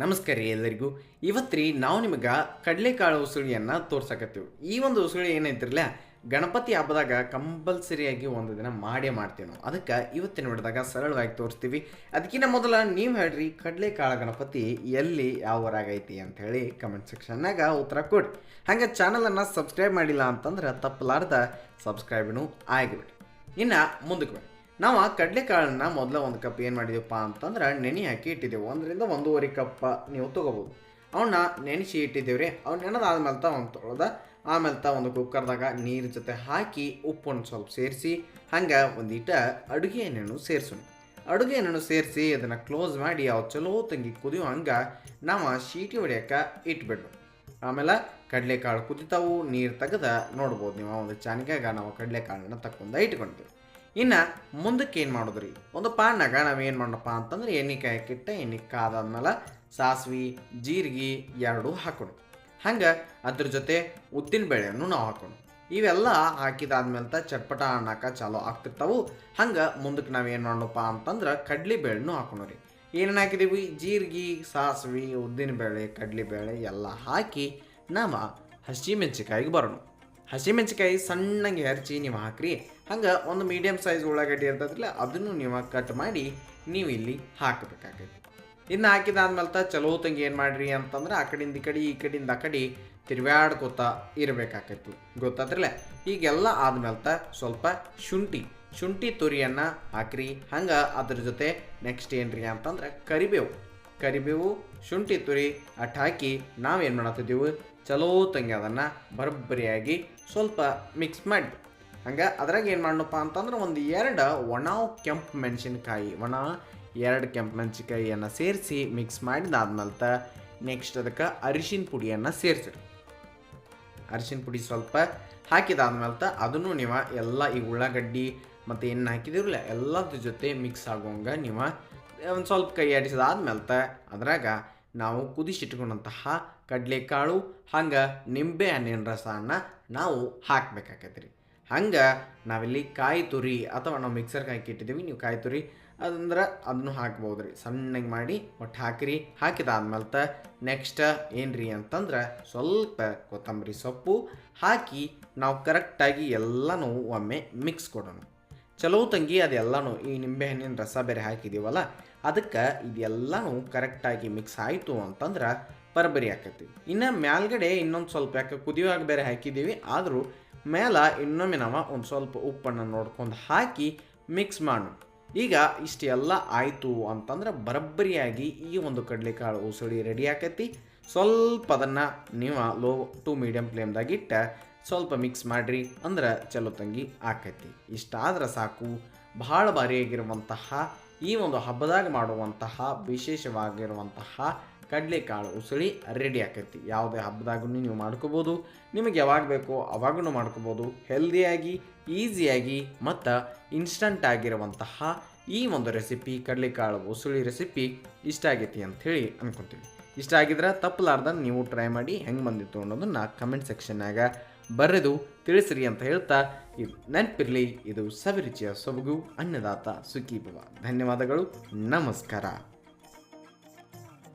ನಮಸ್ಕಾರ ರೀ ಎಲ್ಲರಿಗೂ. ಇವತ್ತು ನಾವು ನಿಮಗೆ ಕಡಲೆಕಾಳು ಉಸುಳಿಯನ್ನು ತೋರ್ಸಕತ್ತೀವಿ. ಈ ಒಂದು ಉಸುಳಿ ಏನೈತಿರಲ್ಲ, ಗಣಪತಿ ಹಬ್ಬದಾಗ ಕಂಪಲ್ಸರಿಯಾಗಿ ಒಂದು ದಿನ ಮಾಡೇ ಮಾಡ್ತೀವಿ ನಾವು. ಅದಕ್ಕೆ ಇವತ್ತಿನ ಹೊಡೆದಾಗ ಸರಳವಾಗಿ ತೋರಿಸ್ತೀವಿ. ಅದಕ್ಕಿಂತ ಮೊದಲ ನೀವು ಹೇಳ್ರಿ, ಕಡಲೆಕಾಳು ಗಣಪತಿ ಎಲ್ಲಿ, ಯಾವ ಊರಾಗೈತಿ ಅಂತ ಹೇಳಿ ಕಮೆಂಟ್ ಸೆಕ್ಷನ್ನಾಗ ಉತ್ತರ ಕೊಡಿ ಹಾಗೆ ಚಾನಲನ್ನು ಸಬ್ಸ್ಕ್ರೈಬ್ ಮಾಡಿಲ್ಲ ಅಂತಂದ್ರೆ ತಪ್ಪಲಾರ್ದ ಸಬ್ಸ್ಕ್ರೈಬ್ನು ಆಗಿಬಿಡಿ ಇನ್ನು ಮುಂದಕ್ಕೆ ಬನ್ನಿ ಆ ಕಡಲೆಕಾಳನ್ನ ಮೊದಲ ಒಂದು ಕಪ್ ಏನು ಮಾಡಿದೀವಪ್ಪ ಅಂತಂದ್ರೆ ನೆನೆ ಹಾಕಿ ಇಟ್ಟಿದ್ದೇವೆ. ಒಂದರಿಂದ ಒಂದೂವರೆ ಕಪ್ಪ ನೀವು ತೊಗೋಬೋದು. ಅವನ್ನ ನೆನೆಸಿ ಇಟ್ಟಿದ್ದೇವೆ ರೀ ಅವ್ನು ನೆನೆದಾದ್ಮೇಲೆ ತ ಒಂದು ತೊಳೆದ, ಆಮೇಲೆ ತ ಒಂದು ಕುಕ್ಕರ್ದಾಗ ನೀರು ಜೊತೆ ಹಾಕಿ ಉಪ್ಪನ್ನು ಸ್ವಲ್ಪ ಸೇರಿಸಿ, ಹಂಗೆ ಒಂದಿಟ ಅಡುಗೆ ಎಣ್ಣೆನು ಸೇರಿಸೋಣ. ಅಡುಗೆ ಎಣ್ಣೆನು ಸೇರಿಸಿ ಅದನ್ನು ಕ್ಲೋಸ್ ಮಾಡಿ ಅವು ಚಲೋ ತಂಗಿ ಕುದಿಯೋ ಹಂಗೆ ನಾವು ಶೀಟಿ ಹೊಡೆಯೋಕೆ ಇಟ್ಬಿಡ್ಬೇಕು ಆಮೇಲೆ ಕಡಲೆಕಾಳು ಕುದಿತಾವು, ನೀರು ತೆಗೆದ ನೋಡ್ಬೋದು ನೀವು ಒಂದು ಚಾನಿಕಾಗ ನಾವು ಕಡಲೆಕಾಳನ್ನ ತಕ್ಕೊಂಡ ಇಟ್ಕೊಂತೀವಿ. ಇನ್ನು ಮುಂದಕ್ಕೆ ಏನು ಮಾಡೋದ್ರಿ? ಒಂದು ಪಾನ್ನಾಗ ಏನು ಮಾಡೋಣಪ್ಪ ಅಂತಂದ್ರೆ ಎಣ್ಣೆ ಕಿಟ್ಟ ಎಣ್ಣೆ ಕಾದಾದ್ಮೇಲೆ ಸಾಸ್ವೆ, ಜೀರಿಗೆ ಎರಡೂ ಹಾಕೋಣ. ಹಂಗೆ ಅದ್ರ ಜೊತೆ ಉದ್ದಿನ ಬೇಳೆಯನ್ನು ನಾವು ಹಾಕೋಣ. ಇವೆಲ್ಲ ಹಾಕಿದಾದ್ಮೇಲೆ ಚಟ್ಪಟ ಅನ್ನಕ್ಕೆ ಚಾಲೋ ಆಗ್ತಿರ್ತಾವು. ಹಂಗೆ ಮುಂದಕ್ಕೆ ನಾವು ಏನು ಮಾಡೋಣಪ್ಪ ಅಂತಂದ್ರೆ ಕಡ್ಲಿ ಬೇಳೆನೂ ಹಾಕೋಣ ರೀ. ಏನೇನು ಹಾಕಿದೀವಿ? ಜೀರಿಗೆ ಬೇಳೆ ಉದ್ದಿನಬೇಳೆ ಕಡಲೆಬೇಳೆ ಎಲ್ಲ ಹಾಕಿ ನಾವು ಹಸಿಮೆಣಸಿಕಾಯಿಗೆ ಬರೋಣ. ಹಸಿಮೆಣಸಿಕಾಯಿ ಸಣ್ಣಗೆ ಹೆರ್ಚಿ ನೀವು ಹಾಕ್ರಿ. ಹಂಗೆ ಒಂದು ಮೀಡಿಯಮ್ ಸೈಜ್ ಉಳ್ಳಾಗಡ್ಡಿ ಇರ್ತದಲ್ಲ, ಅದನ್ನು ನೀವು ಕಟ್ ಮಾಡಿ ನೀವು ಇಲ್ಲಿ ಹಾಕಬೇಕಾಗೈತಿ ಇನ್ನು ಹಾಕಿದಾದ್ಮೇಲೆ ಚಲೋ ತಂಗಿ ಏನು ಮಾಡ್ರಿ ಅಂತಂದ್ರೆ ಆ ಕಡೆಯಿಂದ ಈ ಕಡೆ, ಈ ಕಡೆಯಿಂದ ಆ ಕಡೆ ತಿರ್ವ್ಯಾಡ್ಕೋತ ಇರಬೇಕಾಕೈತಿ ಗೊತ್ತಾದ್ರಲ್ಲ? ಈಗೆಲ್ಲ ಆದ್ಮೇಲೆ ತ ಸ್ವಲ್ಪ ಶುಂಠಿ ಶುಂಠಿ ತುರಿಯನ್ನು ಹಾಕ್ರಿ. ಹಂಗೆ ಅದ್ರ ಜೊತೆ ನೆಕ್ಸ್ಟ್ ಏನ್ರಿ ಅಂತಂದ್ರೆ ಕರಿಬೇವು. ಕರಿಬೇವು, ಶುಂಠಿ ತುರಿ ಅಟ್ ಹಾಕಿ ನಾವೇನು ಮಾಡತ್ತಿದ್ದೀವಿ? ಚಲೋ ತಂಗಿ ಅದನ್ನು ಬರಬ್ಬರಿಯಾಗಿ ಸ್ವಲ್ಪ ಮಿಕ್ಸ್ ಮಾಡಿ. ಹಂಗೆ ಅದ್ರಾಗ ಏನು ಮಾಡೋಣಪ್ಪ ಅಂತಂದ್ರೆ ಒಂದು ಎರಡು ಒಣ ಕೆಂಪು ಮೆಣಸಿನ್ಕಾಯಿ, ಒಣ ಎರಡು ಕೆಂಪು ಮೆಣಸಿನ್ಕಾಯಿಯನ್ನು ಸೇರಿಸಿ ಮಿಕ್ಸ್ ಮಾಡಿದಾದ್ಮೇಲೆ ನೆಕ್ಸ್ಟ್ ಅದಕ್ಕೆ ಅರಿಶಿನ ಪುಡಿಯನ್ನು ಸೇರಿಸಿರಿ ಅರಿಶಿನ ಪುಡಿ ಸ್ವಲ್ಪ ಹಾಕಿದಾದ್ಮೇಲೆ ಅದನ್ನು ನೀವು ಎಲ್ಲ ಈ ಉಳ್ಳಾಗಡ್ಡಿ ಮತ್ತು ಏನು ಹಾಕಿದಿರಲ್ಲ ಎಲ್ಲದ್ರ ಜೊತೆ ಮಿಕ್ಸ್ ಆಗೋಂಗೆ ನೀವು ಒಂದು ಸ್ವಲ್ಪ ಕೈ ಆಡಿಸಿದಾದ್ಮೇಲೆ ಅದ್ರಾಗ ನಾವು ಕುದಿಸಿಟ್ಕೊಂಡಂತಹ ಕಡಲೆಕಾಳು, ಹಂಗೆ ನಿಂಬೆ ಹಣ್ಣಿನ ರಸನ ನಾವು ಹಾಕಬೇಕಾಗತ್ತೆ ರೀ ಹಂಗೆ ನಾವಿಲ್ಲಿ ಕಾಯಿ ತುರಿ ಅಥವಾ ನಾವು ಮಿಕ್ಸರ್ಗೆ ಹಾಕಿ ಇಟ್ಟಿದ್ದೀವಿ ನೀವು ಕಾಯಿ ತುರಿ ಅದಂದ್ರೆ ಅದನ್ನು ಹಾಕ್ಬೋದು ರೀ ಸಣ್ಣಗೆ ಮಾಡಿ ಒಟ್ಟು ಹಾಕಿರಿ. ಹಾಕಿದಾದ್ಮೇಲೆ ತ ನೆಕ್ಸ್ಟ್ ಏನು ರೀ ಅಂತಂದ್ರೆ ಸ್ವಲ್ಪ ಕೊತ್ತಂಬರಿ ಸೊಪ್ಪು ಹಾಕಿ ನಾವು ಕರೆಕ್ಟಾಗಿ ಎಲ್ಲನೂ ಒಮ್ಮೆ ಮಿಕ್ಸ್ ಕೊಡೋಣ. ಚಲೋ ತಂಗಿ ಅದೆಲ್ಲನೂ ಈ ನಿಂಬೆಹಣ್ಣಿನ ರಸ ಬೇರೆ ಹಾಕಿದ್ದೀವಲ್ಲ ಅದಕ್ಕೆ ಇದೆಲ್ಲನೂ ಕರೆಕ್ಟಾಗಿ ಮಿಕ್ಸ್ ಆಯಿತು ಅಂತಂದ್ರೆ ಬರಬರಿ ಹಾಕತ್ತೀವಿ ಇನ್ನು ಮ್ಯಾಲ್ಗಡೆ ಇನ್ನೊಂದು ಸ್ವಲ್ಪ ಯಾಕೆ ಕುದಿಯುವಾಗ ಬೇರೆ ಹಾಕಿದ್ದೀವಿ ಆದರೂ ಮೇಲ ಇನ್ನೊಮ್ಮೆ ನಾವು ಒಂದು ಸ್ವಲ್ಪ ಉಪ್ಪನ್ನು ನೋಡ್ಕೊಂಡು ಹಾಕಿ ಮಿಕ್ಸ್ ಮಾಡೋಣ ಈಗ ಇಷ್ಟೆಲ್ಲ ಆಯಿತು ಅಂತಂದ್ರೆ ಬರಬ್ಬರಿಯಾಗಿ ಈ ಒಂದು ಕಡಲೆಕಾಳು ಉಸಳಿ ರೆಡಿ ಆಕೈತಿ. ಸ್ವಲ್ಪ ಅದನ್ನು ನೀವು ಲೋ ಟು ಮೀಡಿಯಮ್ ಫ್ಲೇಮ್ದಾಗಿಟ್ಟ ಸ್ವಲ್ಪ ಮಿಕ್ಸ್ ಮಾಡಿರಿ ಅಂದ್ರೆ ಚಲೋ ತಂಗಿ ಆಕೈತಿ. ಇಷ್ಟಾದ್ರೆ ಸಾಕು. ಬಹಳ ಭಾರಿಯಾಗಿರುವಂತಹ ಈ ಒಂದು ಹಬ್ಬದಾಗ ಮಾಡುವಂತಹ ವಿಶೇಷವಾಗಿರುವಂತಹ ಕಡಲೆಕಾಳು ಉಸಳಿ ರೆಡಿ ಆಕೈತಿ. ಯಾವುದೇ ಹಬ್ಬದಾಗೂ ನೀವು ಮಾಡ್ಕೋಬೋದು. ನಿಮಗೆ ಯಾವಾಗ ಬೇಕೋ ಅವಾಗೂ ಮಾಡ್ಕೋಬೋದು. ಹೆಲ್ದಿಯಾಗಿ, ಈಸಿಯಾಗಿ ಮತ್ತು ಇನ್ಸ್ಟಂಟ್ ಆಗಿರುವಂತಹ ಈ ಒಂದು ರೆಸಿಪಿ ಕಡಲೆಕಾಳು ಉಸುಳಿ ರೆಸಿಪಿ ಇಷ್ಟ ಆಗೈತಿ ಅಂಥೇಳಿ ಅಂದ್ಕೊತೀವಿ ಇಷ್ಟ ಆಗಿದ್ರೆ ತಪ್ಪಲಾರ್ದ ನೀವು ಟ್ರೈ ಮಾಡಿ ಹೆಂಗೆ ಬಂದಿತ್ತು ಅನ್ನೋದನ್ನು ಕಮೆಂಟ್ ಸೆಕ್ಷನ್ನಾಗ ಬರೆದು ತಿಳಿಸ್ರಿ ಅಂತ ಹೇಳ್ತಾ ಇದು ನೆನಪಿರಲಿ. ಇದು ಸವಿರುಚಿಯ ಸೊಬಗು, ಅನ್ನದಾತ ಸುಖಿ ಭವ ಧನ್ಯವಾದಗಳು. ನಮಸ್ಕಾರ.